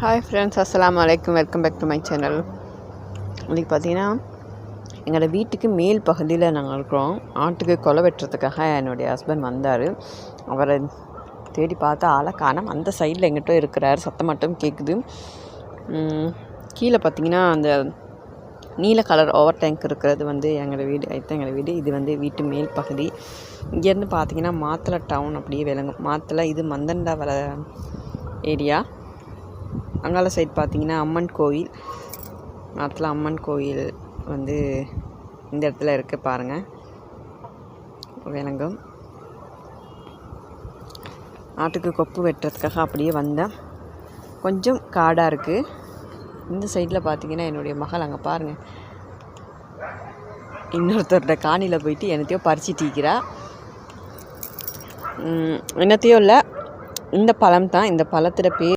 Hi friends அஸ்லாம் அலைக்கும் welcome back to my channel இன்றைக்கி பார்த்தீங்கன்னா எங்களோட வீட்டுக்கு மேல் பகுதியில் நாங்கள் இருக்கிறோம். ஆட்டுக்கு கொலை வெட்டுறதுக்காக என்னுடைய ஹஸ்பண்ட் வந்தார். அவரை தேடி பார்த்தா ஆளை காணம். அந்த சைடில் எங்கிட்ட இருக்கிறார். சத்தம் மட்டும் கேட்குது கீழே பார்த்தீங்கன்னா அந்த நீல கலர் ஓவர் டேங்க் இருக்கிறது வந்து எங்களோட வீடு. ஐத்த எங்களோட வீடு. இது வந்து வீட்டு மேல் பகுதி. இங்கேருந்து பார்த்தீங்கன்னா மாத்தலை டவுன் அப்படியே விளங்கும். மாத்தலை இது மந்தண்டா வள ஏரியா அங்காள சைடு பார்த்தீங்கன்னா அம்மன் கோயில். மாத்தளை அம்மன் கோயில் வந்து இந்த இடத்துல இருக்குது பாருங்கள் விளங்கும். ஆட்டுக்கு கொப்பு வெட்டுறதுக்காக அப்படியே வந்தேன் கொஞ்சம் காடாக இருக்குது இந்த சைடில் பார்த்தீங்கன்னா என்னுடைய மகள் அங்கே பாருங்கள் இன்னொருத்தரோட காணியில் போயிட்டு என்னத்தையோ பறிச்சிட்டிக்கிறா என்னத்தையோ இல்லை இந்த பழம் தான் இந்த பழத்தோட பேர்